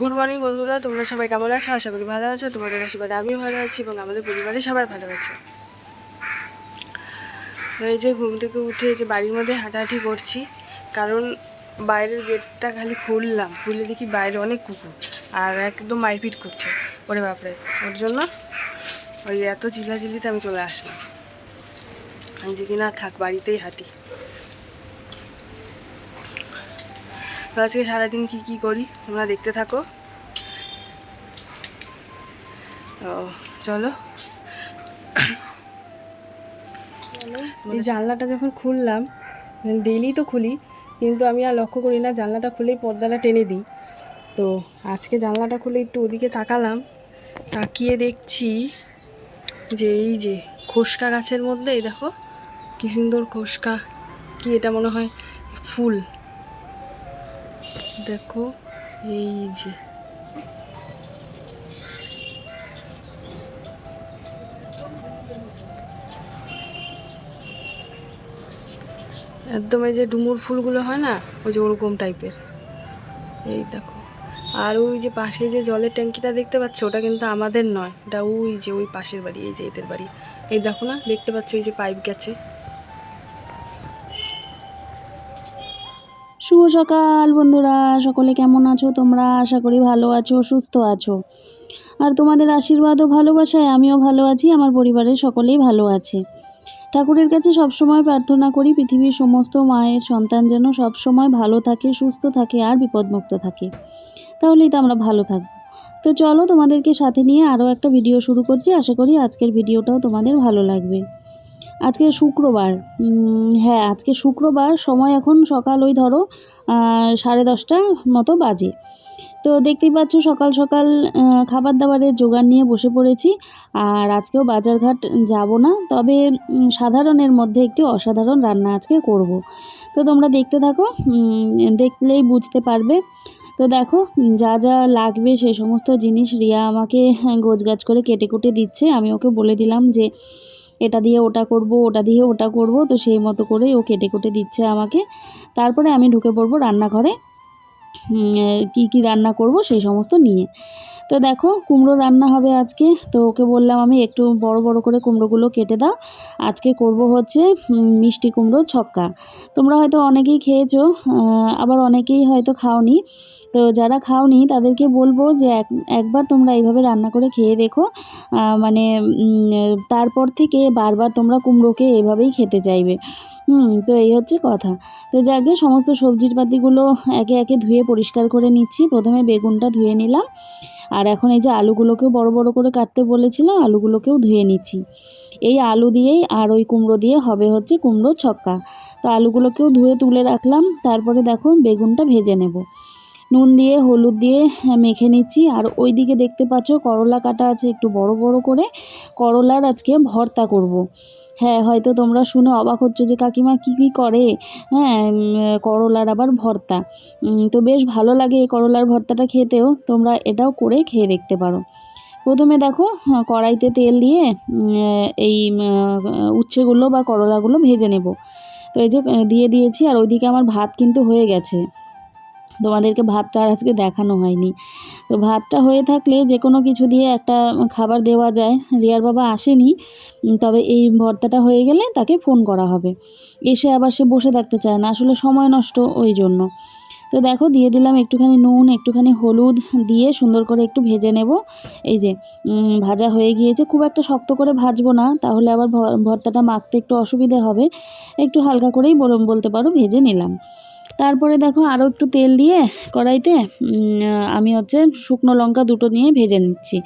Good morning বন্ধুরা। তোমরা সবাই কেমন আছো? আশা করি ভালো আছো। তোমাদের আশীর্বাদে আমিও ভালো আছি এবং আমাদের পরিবারে সবাই ভালো আছে। এই যে ঘুম থেকে উঠে যে বাড়ির মধ্যে হাঁটাহাঁটি করছি, কারণ বাইরের গেটটা খালি খুললাম। খুলে দেখি বাইরে অনেক কুকুর, আর একদম মারপিট করছে। ওরে বাপরে, ওর জন্য ওই এত চিল্লাচিল্লিতে আমি চলে আসলাম। আমি যে কিনা থাক, বাড়িতেই হাঁটি। তো আজকে সারাদিন কি কি করি, তোমরা দেখতে থাকো। তো চলো। এই জানলাটা যখন খুললাম ডেইলি তো খুলি, কিন্তু আমি আর লক্ষ্য করি না, জানলাটা খুলেই পর্দাটা টেনে দিই। তো আজকে জানলাটা খুলে একটু ওদিকে তাকালাম, তাকিয়ে দেখছি যে এই যে খোসকা গাছের মধ্যে দেখো, কি সুন্দর খোসকা, কি এটা মনে হয় ফুল। দেখো, এই যে। একদম এই যে ডুমুর ফুলগুলো হয় না, ওই যে ওরকম টাইপের। এই দেখো। আর ওই যে পাশে যে জলের ট্যাঙ্কিটা দেখতে পাচ্ছ, ওটা কিন্তু আমাদের নয়, ওটা ওই যে ওই পাশের বাড়ি, এই যে এদের বাড়ি। এই দেখো না, দেখতে পাচ্ছ এই যে পাইপ গেছে। শুভ সকাল বন্ধুরা। সকলে কেমন আছো? তোমরা আশা করি ভালো আছো, সুস্থ আছো। আর তোমাদের আশীর্বাদ ও ভালোবাসায় আমিও ভালো আছি, আমার পরিবারের সকলেই ভালো আছে। ঠাকুরের কাছে সবসময় প্রার্থনা করি, পৃথিবীর সমস্ত মায়ের সন্তান যেন সবসময় ভালো থাকে, সুস্থ থাকে আর বিপদমুক্ত থাকে। তাহলেই তো আমরা ভালো থাকব। তো চলো তোমাদেরকে সাথে নিয়ে আরও একটা ভিডিও শুরু করছি। আশা করি আজকের ভিডিওটাও তোমাদের ভালো লাগবে। আজকে শুক্রবার। হ্যাঁ আজকে শুক্রবার, সময় এখন সকাল ওই ধরো সাড়ে দশটা মতো বাজে। তো দেখতেই পাচ্ছ সকাল সকাল খাবার দাবারের জোগান নিয়ে বসে পড়েছি। আর আজকেও বাজারঘাট যাব না, তবে সাধারণের মধ্যে একটি অসাধারণ রান্না আজকে করব। তো তোমরা দেখতে থাকো দেখলেই বুঝতে পারবে। তো দেখো, যা যা লাগবে সেই সমস্ত জিনিস রিয়া আমাকে গোছগাছ করে কেটে কুটে দিচ্ছে। আমি ওকে বলে দিলাম যে এটা দিয়ে ওটা করব, ওটা দিয়ে ওটা করব, তো সেই মতো করেই ও কেটে কুটে দিচ্ছে আমাকে। তারপরে আমি ঢুকে পড়ব রান্নাঘরে। কি কি রান্না করব সেই সমস্ত নিয়ে। তো দেখো, কুমড়ো রান্না হবে আজকে। তো ওকে বললাম, আমি একটু বড় বড় করে কুমড়োগুলো কেটে দাও। আজকে করব হচ্ছে মিষ্টি কুমড়ো ছক্কা। তোমরা হয়তো অনেকেই খেয়েছো আবার অনেকেই হয়তো খাওনি। তো যারা খাওনি, তাদেরকে বলব যে এক, একবার তোমরা এইভাবে রান্না করে খেয়ে দেখো। মানে তারপর থেকে বারবার তোমরা কুমড়োকে এভাবেই খেতে চাইবে। হুম, তো এই হচ্ছে কথা। তো যাকে সমস্ত সবজির পাতিগুলো একে একে ধুয়ে পরিষ্কার করে নিচ্ছি। প্রথমে বেগুনটা ধুয়ে নিলাম। আর এখন এই যে আলুগুলোকেও বড় বড় করে কাটতে বলেছিলাম, আলুগুলোকেও ধুয়ে নিচ্ছি। এই আলু দিয়েই আর ওই কুমড়ো দিয়ে হবে হচ্ছে কুমড়ো ছক্কা। তো আলুগুলোকেও ধুয়ে তুলে রাখলাম, তারপরে দেখো বেগুনটা ভেজে নেব। নুন দিয়ে হলুদ দিয়ে হ্যাঁ, মেখে নিচ্ছি। আর ওই দিকে দেখতে পাচ্ছ করলা কাটা আছে একটু বড় বড় করে। করলার আজকে ভর্তা করব। হ্যাঁ হয়তো তোমরা শুনে অবাক হচ্ছ যে কাকিমা কী কী করে? হ্যাঁ করলার আবার ভর্তা। তো বেশ ভালো লাগে এই করলার ভর্তাটা খেতেও। তোমরা এটাও করে খেয়ে দেখতে পারো। প্রথমে দেখো হ্যাঁ, কড়াইতে তেল দিয়ে এই উচ্ছেগুলো বা করলাগুলো ভেজে নেব। তো এই যে দিয়ে দিয়েছি। আর ওইদিকে আমার ভাত কিন্তু হয়ে গেছে। তোমাদেরকে ভাতটা আর আজকে দেখানো হয়নি। তো ভাতটা হয়ে থাকলে যে কোনো কিছু দিয়ে একটা খাবার দেওয়া যায়। রিয়ার বাবা আসেনি তবে এই ভর্তাটা হয়ে গেলে তাকে ফোন করা হবে। এসে আবার সে বসে থাকতে চায় না, আসলে সময় নষ্ট ওই জন্য। তো দেখো, দিয়ে দিলাম একটুখানি নুন, একটুখানি হলুদ দিয়ে সুন্দর করে একটু ভেজে নেব। এই যে ভাজা হয়ে গিয়েছে। খুব একটা শক্ত করে ভাজবো না, তাহলে আবার ভর্তাটা মাখতে একটু অসুবিধে হবে। একটু হালকা করেই বল- বলতে পারো, ভেজে নিলাম। তারপরে দেখো আরও একটু তেল দিয়ে কড়াইতে আমি হচ্ছে শুকনো লঙ্কা দুটো নিয়ে ভেজে নিচ্ছি।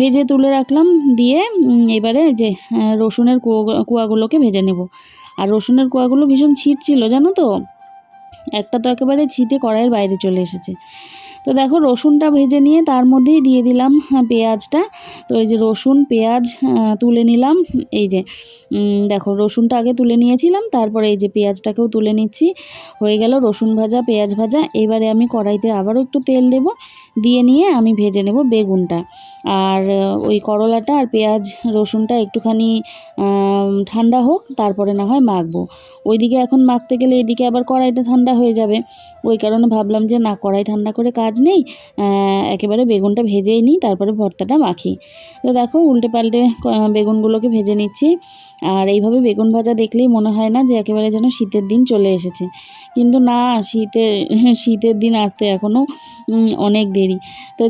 ভেজে তুলে রাখলাম, দিয়ে এবারে যে রসুনের কুয়া- কুয়াগুলোকে ভেজে নেব। আর রসুনের কুয়াগুলো ভীষণ ছিট ছিল জানো তো? একটা তো একেবারে ছিটে কড়াইয়ের বাইরে চলে এসেছে। তো দেখো রসুনটা ভেজে নিয়ে তার মধ্যেই দিয়ে দিলাম আহ, পেঁয়াজটা। তো এই যে রসুন পেঁয়াজ তুলে নিলাম এই যে দেখো রসুনটা আগে তুলে নিয়েছিলাম তারপরে এই যে পেঁয়াজটাকেও তুলে নিচ্ছি। হয়ে গেল রসুন ভাজা পেঁয়াজ ভাজা এবারে আমি কড়াইতে আবারও একটু তেল দেব। দিয়ে নিয়ে আমি ভেজে নেব বেগুনটা। আর ওই করলাটা আর পেঁয়াজ, রসুনটা একটুখানি ঠান্ডা হোক, তারপরে না হয় মাখবো। ওইদিকে এখন মাখতে গেলে এদিকে আবার কড়াইটা ঠান্ডা হয়ে যাবে। ওই কারণে ভাবলাম যে না, কড়াই ঠান্ডা করে কাজ নেই একেবারে বেগুনটা ভেজেই নিই, তারপরে ভর্তাটা মাখি। তো দেখো উল্টে পাল্টে বেগুনগুলোকে ভেজে নিচ্ছি। আর এইভাবে বেগুন ভাজা দেখলেই মনে হয় না যে একেবারে যেন শীতের দিন চলে এসেছে। কিন্তু না শীতে শীতের দিন আসতে এখনও অনেক দেরি। তো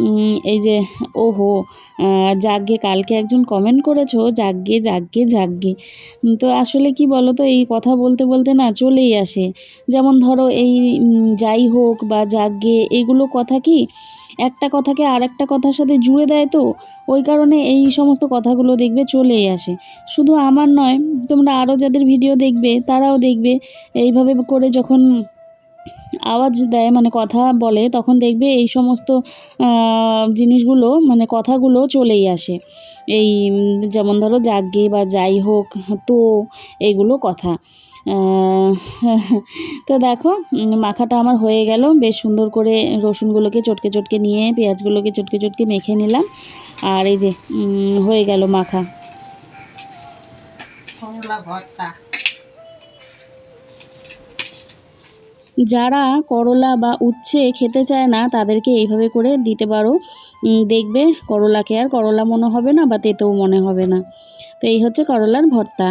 উম, এই যে ওহো আহ, যাকগে কালকে একজন কমেন্ট করেছ যাকগে যাকগে উম, তো আসলে কি বলো তো এই কথা বলতে বলতে না চলেই আসে। যেমন ধরো এই যাই হোক বা যাকগে এগুলো কথা কি একটা কথাকে আর একটা কথার সাথে জুড়ে দেয় তো? ওই কারণে এই সমস্ত কথাগুলো দেখবে চলেই আসে। শুধু আমার নয়, তোমরা আরও যাদের ভিডিও দেখবে, তারাও দেখবে। এইভাবে করে যখন আওয়াজ দেয় মানে কথা বলে, তখন দেখবে এই সমস্ত জিনিসগুলো মানে কথাগুলো চলেই আসে। এই যেমন ধরো যাগে বা যাই হোক, তো এইগুলো কথা। তো দেখো মাখাটা আমার হয়ে গেল। বেশ সুন্দর করে রসুনগুলোকে চটকে চটকে নিয়ে পেঁয়াজগুলোকে চটকে চটকে মেখে নিলাম। আর এই যে হয়ে গেল মাখা। ভর্তা। যারা করলা বা উচ্ছে খেতে চায় না তাদেরকে এইভাবে করে দিতে পারো। দেখবে করলাকে আর করলা মনে হবে না বা তেতেও মনে হবে না। তো এই হচ্ছে করলার ভর্তা।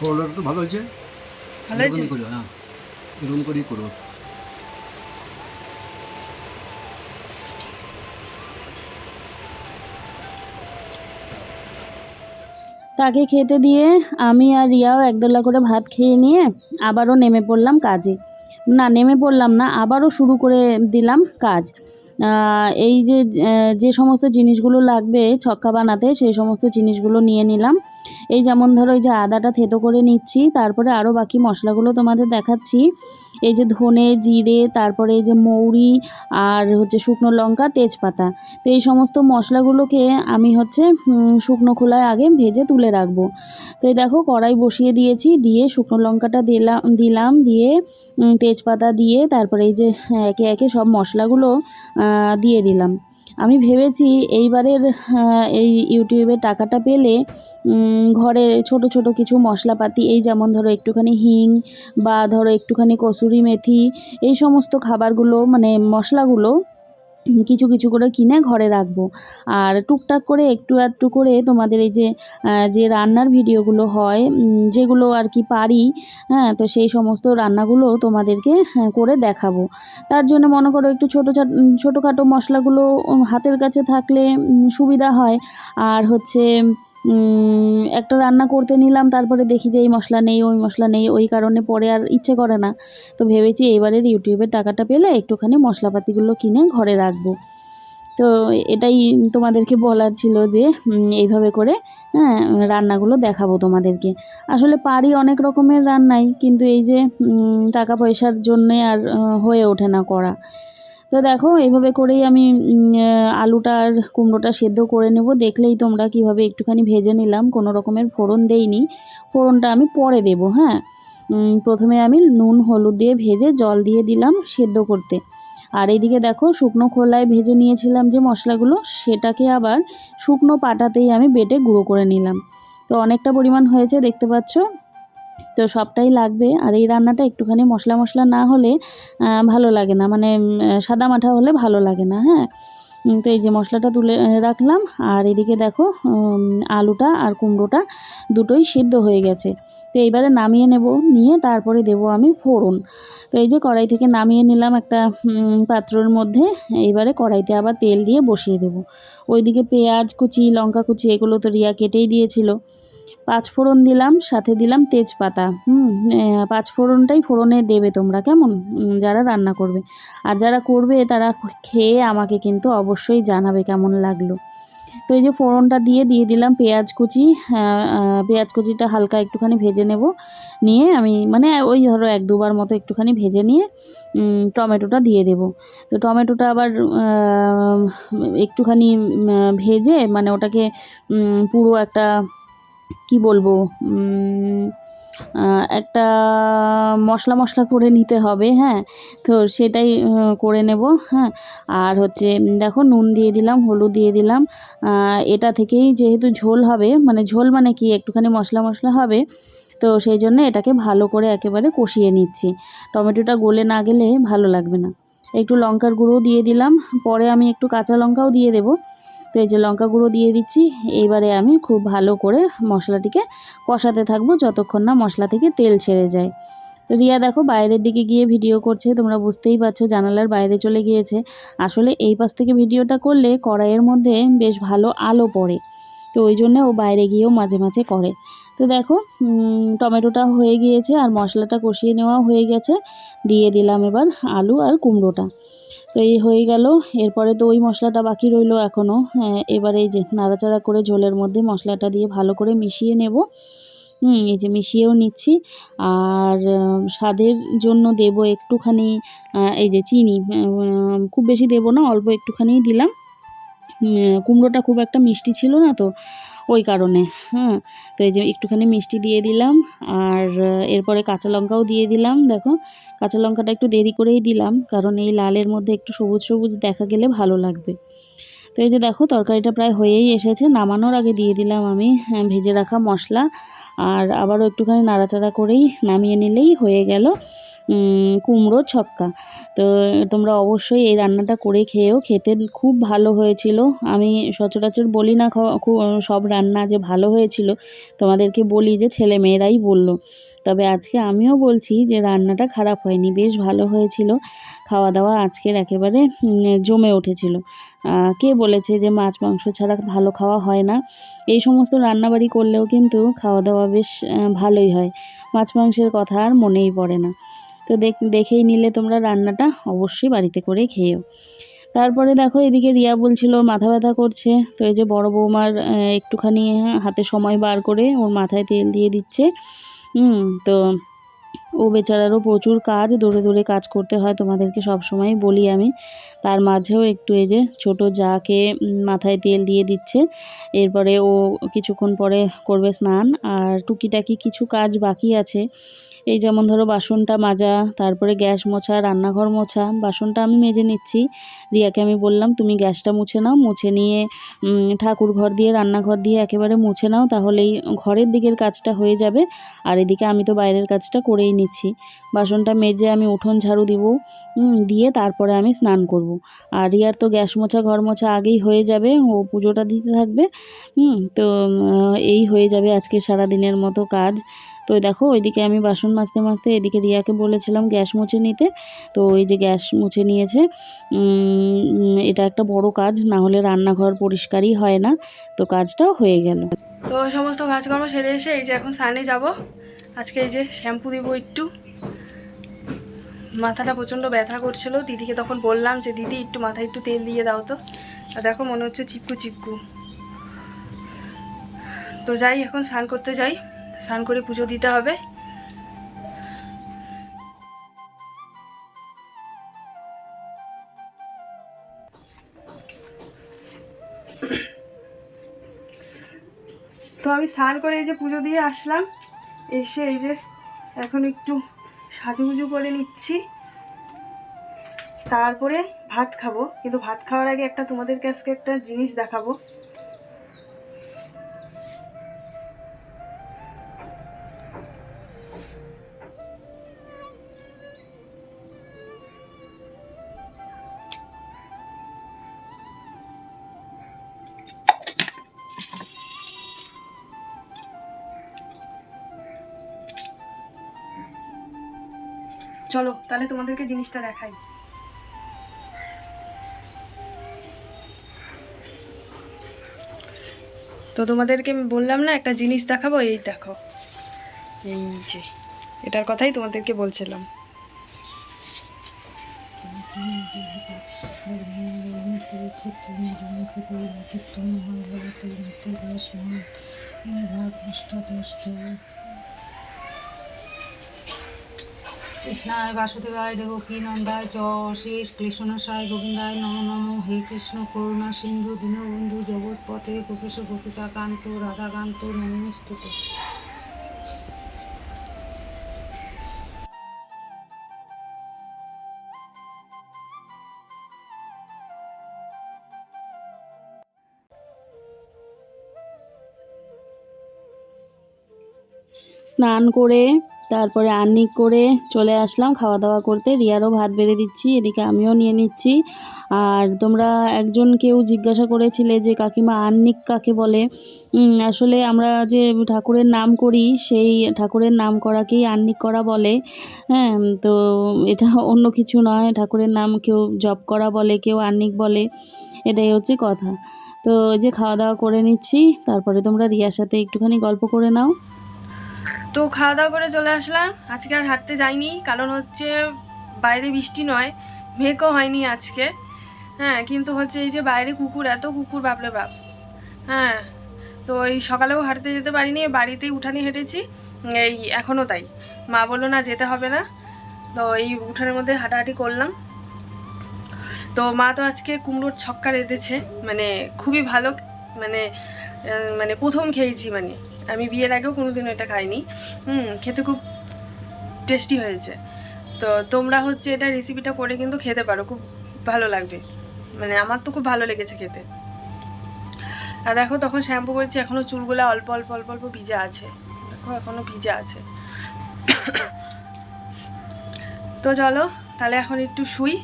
করলাটা তো ভালো হয়েছে। ভালো হয়েছে? এরকমই হ্যাঁ এরকম করেই করব তাকে খেতে দিয়ে আমি আর রিয়াও একদলা করে ভাত খেয়ে নিয়ে আবারও নেমে পড়লাম কাজে। না নেমে পড়লাম না আবারও শুরু করে দিলাম কাজ। এই যে যে সমস্ত জিনিসগুলো লাগবে ছক্কা বানাতে সেই সমস্ত জিনিসগুলো নিয়ে নিলাম। এই যেমন ধরো এই যে আদাটা থেতো করে নিচ্ছি, তারপরে আরও বাকি মশলাগুলো তোমাদের দেখাচ্ছি। এই যে ধনে, জিরে, তারপরে এই যে মৌরি আর হচ্ছে শুকনো লঙ্কা, তেজপাতা। তো এই সমস্ত মশলাগুলোকে আমি হচ্ছে শুকনো খোলায় আগে ভেজে তুলে রাখব। তো এই দেখো কড়াই বসিয়ে দিয়েছি, দিয়ে শুকনো লঙ্কাটা দিলাম দিলাম, দিয়ে তেজপাতা দিয়ে তারপরে এই যে একে একে সব মশলাগুলো দিয়ে দিলাম। আমি ভেবেছি এইবারের এই ইউটিউবে টাকাটা পেলে ঘরে ছোট ছোট কিছু মশলাপাতি, এই যেমন ধরো একটুখানি হিং বা ধরো একটুখানি কসুরি মেথি, এই সমস্ত খাবারগুলো মানে মশলাগুলো কিছু কিছু করে কিনে ঘরে রাখব। আর টুকটাক করে একটু একটু করে তোমাদের এই যে যে রান্নার ভিডিওগুলো হয় যেগুলো আর কি পারি হ্যাঁ তো সেই সমস্ত রান্নাগুলো তোমাদেরকে হ্যাঁ, করে দেখাবো। তার জন্য মনে করো একটু ছোটো ছাট- ছোটোখাটো মশলাগুলো হাতের কাছে থাকলে সুবিধা হয়। আর হচ্ছে একটা রান্না করতে নিলাম, তারপরে দেখি যে এই মশলা নেই, ওই মশলা নেই, ওই কারণে পরে আর ইচ্ছে করে না। তো ভেবেছি এবারের ইউটিউবের টাকাটা পেলে একটুখানি মশলাপাতিগুলো কিনে ঘরে রাখব। তো এটাই তোমাদেরকে বলার ছিল যে এইভাবে করে হ্যাঁ রান্নাগুলো দেখাবো তোমাদেরকে। আসলে পারি অনেক রকমের রান্নাই, কিন্তু এই যে টাকা পয়সার জন্যে আর হয়ে ওঠে না করা। তো দেখো এইভাবে করেই আমি আলুটা আর কুমড়োটা সেদ্ধ করে নেব। দেখলেই তোমরা কীভাবে একটুখানি ভেজে নিলাম। কোনো রকমের ফোড়ন দেইনি। ফোড়নটা আমি পরে দেব হ্যাঁ? প্রথমে আমি নুন, হলুদ দিয়ে ভেজে জল দিয়ে দিলাম সেদ্ধ করতে। আর এইদিকে দেখো, শুকনো খোলায় ভেজে নিয়েছিলাম যে মশলাগুলো, সেটাকে আবার শুকনো পাটাতেই আমি বেটে গুঁড়ো করে নিলাম। তো অনেকটা পরিমাণ হয়েছে, দেখতে পাচ্ছ? তো সবটাই লাগবে। আর এই রান্নাটা একটুখানি মশলা মশলা না হলে ভালো লাগে না। মানে সাদা মাঠা হলে ভালো লাগে না হ্যাঁ? তো এই যে মশলাটা তুলে রাখলাম। আর এদিকে দেখো আলুটা আর কুমড়োটা দুটোই সিদ্ধ হয়ে গেছে। তো এইবারে নামিয়ে নেব, নিয়ে তারপরে দেব আমি ফোড়ন। তো এই যে কড়াই থেকে নামিয়ে নিলাম একটা পাত্রর মধ্যে। এইবারে কড়াইতে আবার তেল দিয়ে বসিয়ে দেব। ওইদিকে পেঁয়াজ কুচি, লঙ্কা কুচি, এগুলো তো রিয়া কেটেই দিয়েছিল। পাঁচ ফোড়ন দিলাম সাথে দিলাম তেজপাতা। হুম আহ, পাঁচ ফোড়নটাই ফোড়নে দেবে তোমরা কেমন? যারা রান্না করবে। আর যারা করবে তারা খেয়ে আমাকে কিন্তু অবশ্যই জানাবে কেমন লাগল। তো এই যে ফোড়নটা দিয়ে দিয়ে দিলাম পেঁয়াজ কুচি আহ, পেঁয়াজ কুচিটা হালকা একটুখানি ভেজে নেব। নিয়ে আমি মানে ওই ধরো এক দুবার মতো একটুখানি ভেজে নিয়ে টমেটোটা দিয়ে দেব। তো টমেটোটা আবার একটুখানি ভেজে মানে ওটাকে পুরো একটা কি বলব? একটা মশলা মশলা করে নিতে হবে হ্যাঁ? তো সেটাই করে নেব হ্যাঁ? আর হচ্ছে, দেখো, নুন দিয়ে দিলাম, হলুদ দিয়ে দিলাম। এটা থেকেই যেহেতু ঝোল হবে মানে ঝোল মানে কি? একটুখানি মশলা মশলা হবে। তো সেই জন্য এটাকে ভালো করে একেবারে কষিয়ে নিচ্ছি। টমেটোটা গলে না গেলে ভালো লাগবে না। একটু লঙ্কার গুঁড়ো দিয়ে দিলাম। পরে আমি একটু কাঁচা লঙ্কাও দিয়ে দেবো। তো এই যে লঙ্কা গুঁড়ো দিয়ে দিচ্ছি। এইবারে আমি খুব ভালো করে মশলাটিকে কষাতে থাকব যতক্ষণ না মশলা থেকে তেল ছেড়ে যায়। তো রিয়া দেখো বাইরের দিকে গিয়ে ভিডিও করছে, তোমরা বুঝতেই পারছ জানালার বাইরে চলে গিয়েছে। আসলে এই পাশ থেকে ভিডিওটা করলে কড়াইয়ের মধ্যে বেশ ভালো আলো পড়ে, তো ওই জন্য ও বাইরে গিয়েও মাঝে মাঝে করে। তো দেখো টমেটোটা হয়ে গিয়েছে আর মশলাটা কষিয়ে নেওয়া হয়ে গেছে। দিয়ে দিলাম এবার আলু আর কুমড়োটা। তো এই হয়ে গেল। এরপরে তো ওই মশলাটা বাকি রইল এখনও এবারে এই যে নাড়াচাড়া করে ঝোলের মধ্যে মশলাটা দিয়ে ভালো করে মিশিয়ে নেব। হুম, এই যে মিশিয়েও নিচ্ছি। আর স্বাদের জন্য দেব একটুখানি এই যে চিনি। খুব বেশি দেব না, অল্প একটুখানি দিলাম। কুমড়োটা খুব একটা মিষ্টি ছিল না তো। ওই কারণে হ্যাঁ তো এই যে একটুখানি মিষ্টি দিয়ে দিলাম আর এরপরে কাঁচা লঙ্কাও দিয়ে দিলাম দেখো। কাঁচা লঙ্কাটা একটু দেরি করেই দিলাম কারণ এই লালের মধ্যে একটু সবুজ সবুজ দেখা গেলে ভালো লাগবে। তো এই যে দেখো তরকারিটা প্রায় হয়েই এসেছে নামানোর আগে দিয়ে দিলাম আমি হ্যাঁ, ভেজে রাখা মশলা। আর আবারও একটুখানি নাড়াচাড়া করেই নামিয়ে নিলেই হয়ে গেল। কুমড়ো ছক্কা। তো তোমরা অবশ্যই এই রান্নাটা করে খেয়েও খেতে খুব ভালো হয়েছিল। আমি সচরাচর বলি না সব রান্না যে ভালো হয়েছিল, তোমাদেরকে বলি যে ছেলে মেয়েরাই বলল। তবে আজকে আমিও বলছি যে রান্নাটা খারাপ হয়নি, বেশ ভালো হয়েছিল। খাওয়া দাওয়া আজকের একেবারে জমে উঠেছিল। কে বলেছে যে মাছ, মাংস ছাড়া ভালো খাওয়া হয় না? এই সমস্ত রান্নাবাড়ি করলেও কিন্তু খাওয়া দাওয়া বেশ ভালোই হয়। মাছ, মাংসের কথা আর মনেই পড়ে না। তো দেখ, দেখেই নিলে তোমরা রান্নাটা অবশ্যই বাড়িতে করে খেয়েও। তারপরে দেখো এদিকে রিয়া বলছিল মাথা ব্যথা করছে, তো এই যে বড় বৌমার একটুখানি হাতে সময় বার করে ওর মাথায় তেল দিয়ে দিচ্ছে। তো ও বেচারারও প্রচুর কাজ, দৌড়ে দৌড়ে কাজ করতে হয়, তোমাদেরকে সব সময় বলি আমি। তার মাঝেও একটু এই যে ছোট জাকে মাথায় তেল দিয়ে দিচ্ছে। এরপরে ও কিছুক্ষণ পরে করবে স্নান, আর টুকিটাকি কিছু কাজ বাকি আছে। এই যেমন ধরো বাসনটা মাজা, তারপরে গ্যাস মোছা, রান্নাঘর মোছা, বাসনটা আমি মেজে নিচ্ছি। রিয়াকে আমি বললাম, তুমি গ্যাসটা মুছে নাও, মুছে নিয়ে ঠাকুর ঘর দিয়ে, রান্নাঘর দিয়ে একেবারে মুছে নাও, তাহলেই ঘরের দিকের কাজটা হয়ে যাবে। আর এদিকে আমি তো বাইরের কাজটা করেই নিচ্ছি। বাসনটা মেজে আমি উঠোন ঝাড়ু দিব দিয়ে তারপরে আমি স্নান করব। আর রিয়ার তো গ্যাস মোছা, ঘর মোছা আগেই হয়ে যাবে, ও পুজোটা দিতে থাকবে। তো এই হয়ে যাবে আজকে সারা দিনের মতো কাজ। তো দেখো, ওইদিকে আমি বাসন মাজতে মাজতে এদিকে রিয়াকে বলেছিলাম গ্যাস মুছে নিতে। তো ওই যে গ্যাস মুছে নিয়েছে এটা একটা বড় কাজ, না হলে রান্নাঘর পরিষ্কারই হয় না। তো কাজটাও হয়ে গেল। তো সমস্ত কাজকর্ম সেরে এসে এই যে এখন সানে যাব। আজকে এই যে শ্যাম্পু দিব একটু। মাথাটা প্রচণ্ড ব্যথা করছিল। দিদিকে তখন বললাম যে, দিদি, একটু মাথায় একটু তেল দিয়ে দাও তো। আর দেখো মনে হচ্ছে চিপকু চিপকু। তো যাই, এখন স্নান করতে যাই। স্নান করে পুজো দিতে হবে। তো আমি স্নান করে এই যে পুজো দিয়ে আসলাম। এসে এই যে এখন একটু সাজুগুজু করে নিচ্ছি। তারপরে ভাত খাব। কিন্তু ভাত খাওয়ার আগে একটা তোমাদের কাছে একটা জিনিস দেখাবো। তাহলে তোমাদেরকে জিনিসটা দেখাই। তো তোমাদেরকে আমি বললাম না একটা জিনিস দেখাবো এই দেখো। এই যে এটার কথাই তোমাদেরকে বলছিলাম। কৃষ্ণায় বাসুদেবায় দেবকী নন্দায় চ শেষ কৃষ্ণাশায় গোবিন্দায় নম নম। হে কৃষ্ণ করুণা সিন্ধু দীনবন্ধু জগৎপথে গোপেশ গোপিকা কান্ত রাধাকান্ত নমস্তুতে স্নান করে তারপরে আর্নিক করে চলে আসলাম খাওয়া দাওয়া করতে। রিয়ারও ভাত বেড়ে দিচ্ছি, এদিকে আমিও নিয়ে নিচ্ছি। আর তোমরা একজন কেউ জিজ্ঞাসা করেছিলে যে কাকিমা আর্নিক কাকে বলে? আসলে আমরা যে ঠাকুরের নাম করি, সেই ঠাকুরের নাম করাকেই আর্নিক করা বলে। হ্যাঁ তো এটা অন্য কিছু নয়, ঠাকুরের নাম কেউ জপ করা বলে, কেউ আর্নিক বলে, এটাই হচ্ছে কথা। তো যে খাওয়া দাওয়া করে নিচ্ছি, তারপরে তোমরা রিয়ার সাথে একটুখানি গল্প করে নাও। তো খাওয়া দাওয়া করে চলে আসলাম। আজকে আর হাঁটতে যাইনি, কারণ হচ্ছে বাইরে বৃষ্টি নয়, মেঘও হয়নি আজকে। হ্যাঁ কিন্তু হচ্ছে এই যে বাইরে কুকুর, এত কুকুর বাপরে বাপ। হ্যাঁ তো এই সকালেও হাঁটতে যেতে পারিনি, বাড়িতেই উঠানে হেঁটেছি, এই এখনও তাই। মা বলল, না, যেতে হবে না। তো এই উঠানের মধ্যে হাঁটাহাঁটি করলাম। তো মা তো আজকে কুমড়োর ছক্কা রেঁধেছে মানে খুবই ভালো মানে মানে প্রথম খেয়েছি মানে। আমি বিয়ের আগেও কোনো কোনোদিনও এটা খাইনি। হুম, খেতে খুব টেস্টি হয়েছে। তো তোমরা হচ্ছে এটা রেসিপিটা করে কিন্তু খেতে পারো, খুব ভালো লাগবে। মানে আমার তো খুব ভালো লেগেছে খেতে। আর দেখো তখন শ্যাম্পু করছি এখনও চুলগুলো অল্প অল্প অল্প অল্প ভিজা আছে। দেখো এখনও ভিজা আছে। তো চলো, তাহলে এখন একটু শুই।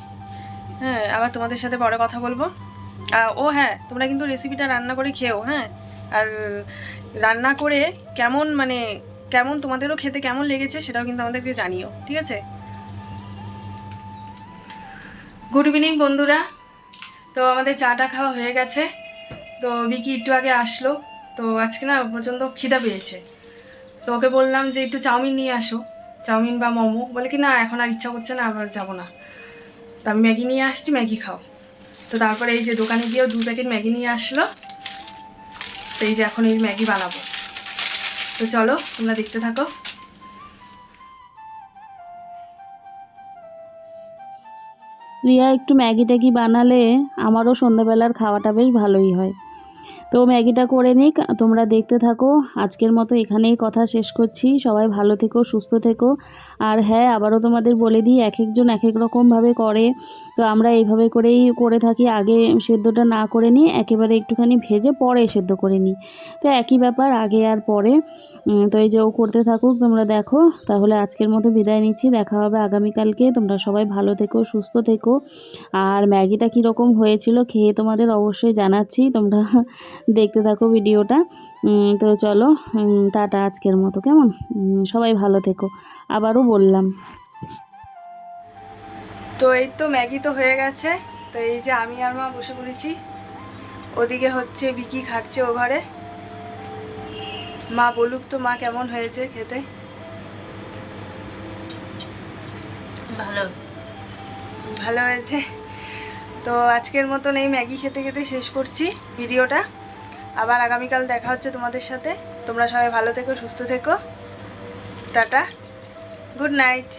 হ্যাঁ আবার তোমাদের সাথে পরে কথা বলব। ও হ্যাঁ তোমরা কিন্তু রেসিপিটা রান্না করে খেও হ্যাঁ? আর রান্না করে কেমন মানে কেমন তোমাদেরও খেতে কেমন লেগেছে সেটাও কিন্তু আমাদেরকে জানিও, ঠিক আছে? গুড ইভিনিং বন্ধুরা। তো আমাদের চাটা খাওয়া হয়ে গেছে। তো বিকি একটু আগে আসলো। তো আজকে না প্রচণ্ড খিদা পেয়েছে। তো ওকে বললাম যে একটু চাউমিন নিয়ে আসো। চাউমিন বা মোমো। বলে কি, না, এখন আর ইচ্ছা করছে না, আবার যাব না। তো আমি ম্যাগি নিয়ে আসছি, ম্যাগি খাও। তো তারপরে এই যে দোকানে গিয়েও দু প্যাকেট ম্যাগি নিয়ে আসলো। তো এই যে এখন এই ম্যাগি বানাবো। তো চলো, তোমরা দেখতে থাকো। রিয়া, একটু ম্যাগি ট্যাগি বানালে আমারও সন্ধ্যাবেলার খাওয়াটা বেশ ভালোই হয়। তো ম্যাগিটা করে নিক, তোমরা দেখতে থাকো। আজকের মতো এখানেই কথা শেষ করছি। সবাই ভালো থেকো, সুস্থ থেকো। আর হ্যাঁ আবারও তোমাদের বলে দিই, এক একজন এক এক রকমভাবে করে। তো আমরা এইভাবে করেই করে থাকি। আগে সেদ্ধটা না করে নিই একেবারে একটুখানি ভেজে পরে সেদ্ধ করে নিই। তো একই ব্যাপার, আগে আর পরে। তো এই যে ও করতে থাকুক, তোমরা দেখো। তাহলে আজকের মতো বিদায় নিচ্ছি। দেখা হবে আগামীকালকে। তোমরা সবাই ভালো থেকো, সুস্থ থেকো। আর ম্যাগিটা কীরকম হয়েছিল খেয়ে তোমাদের অবশ্যই জানাচ্ছি। তোমরা দেখতে থাকো ভিডিওটা। তো চলো টাটা আজকের মতো। কেমন? সবাই ভালো থেকো। আবারও বললাম। তো এই তো ম্যাগি তো হয়ে গেছে। তো এই যে আমি আর মা বসে পড়েছি। ওদিকে হচ্ছে বিকি খাচ্ছে ও ঘরে। মা বলুক তো মা কেমন হয়েছে খেতে? ভালো। ভালো হয়েছে। তো আজকের মতন এই ম্যাগি খেতে খেতে শেষ করছি ভিডিওটা। আবার আগামীকাল দেখা হচ্ছে তোমাদের সাথে। তোমরা সবাই ভালো থেকো সুস্থ থেকো। টাটা। Good night.